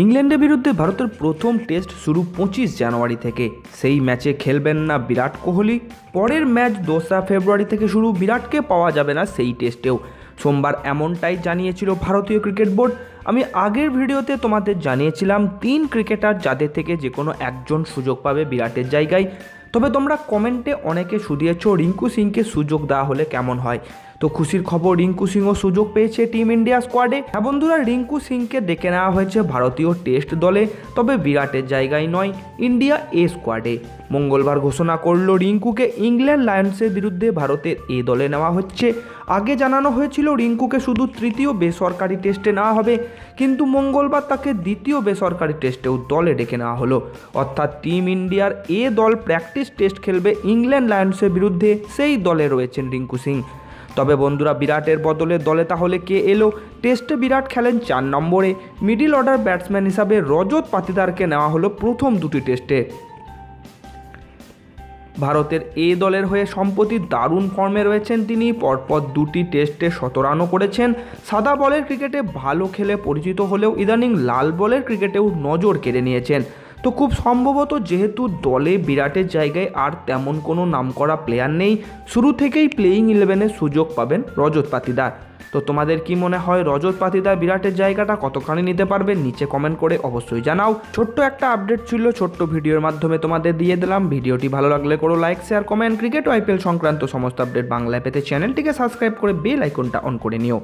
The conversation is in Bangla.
ইংল্যান্ডের বিরুদ্ধে ভারতের প্রথম টেস্ট শুরু পঁচিশ জানুয়ারি থেকে। সেই ম্যাচে খেলবেন না বিরাট কোহলি। পরের ম্যাচ দোসরা ফেব্রুয়ারি থেকে শুরু বিরাটকে পাওয়া যাবে না সেই টেস্টেও। সোমবার এমনটাই জানিয়েছিল ভারতীয় ক্রিকেট বোর্ড। আমি আগের ভিডিওতে তোমাদের জানিয়েছিলাম, তিন ক্রিকেটার যাদের থেকে যে কোনো একজন সুযোগ পাবে বিরাটের জায়গায়। তবে তোমরা কমেন্টে অনেকে শুধিয়েছ, রিঙ্কু সিংকে সুযোগ দেওয়া হলে কেমন হয়? তো খুশির খবর রিঙ্কু সিংও সুযোগ পেয়েছে টিম ইন্ডিয়া স্কোয়াডে। হ্যাঁ বন্ধুরা, রিঙ্কু সিংকে ডেকে নেওয়া হয়েছে ভারতীয় টেস্ট দলে, তবে বিরাটের জায়গায় নয়, ইন্ডিয়া এ স্কোয়াডে। মঙ্গলবার ঘোষণা করল রিঙ্কুকে ইংল্যান্ড লায়ন্সের বিরুদ্ধে ভারতের এ দলে নেওয়া হচ্ছে। আগে জানানো হয়েছিল রিঙ্কুকে শুধু তৃতীয় বেসরকারি টেস্টে নেওয়া হবে, কিন্তু মঙ্গলবার তাকে দ্বিতীয় বেসরকারি টেস্টেও দলে ডেকে নেওয়া হলো। অর্থাৎ টিম ইন্ডিয়ার এ দল প্র্যাকটিস টেস্ট খেলবে ইংল্যান্ড লায়ন্সের বিরুদ্ধে, সেই দলে রয়েছেন রিঙ্কু সিং। তবে বন্ধুরা বিরাটের বদলে দলে তাহলে কে এলো? টেস্টে বিরাট খেলেন চার নম্বরে। মিডিল অর্ডার ব্যাটসম্যান হিসাবে রজত পাতিদারকে নেওয়া হলো প্রথম দুটি টেস্টে। ভারতের এ দলের হয়ে সম্প্রতি দারুণ ফর্মে রয়েছেন তিনি। পরপর দুটি টেস্টে শতরানও করেছেন। সাদা বলের ক্রিকেটে ভালো খেলে পরিচিত হলেও ইদানিং লাল বলের ক্রিকেটেও নজর কেড়ে নিয়েছেন। তো খুব সম্ভবত যেহেতু দলে বিরাটের জায়গায় আর তেমন কোনো নামকরা প্লেয়ার নেই, শুরু থেকেই প্লেয়িং ইলেভেনের সুযোগ পাবেন রজত পাতিদার। তো তোমাদের কি মনে হয় রজত পাতিদার বিরাটের জায়গাটা কতখানি নিতে পারবে? নিচে কমেন্ট করে অবশ্যই জানাও। ছোট্ট একটা আপডেট ছিল, ছোট্ট ভিডিওর মাধ্যমে তোমাদের দিয়ে দিলাম। ভিডিওটি ভালো লাগলে করো লাইক শেয়ার কমেন্ট ক্রিকেট ও আইপিএল সংক্রান্ত সমস্ত আপডেট বাংলায় পেতে চ্যানেলটিকে সাবস্ক্রাইব করে বেল আইকনটা অন করে নিও।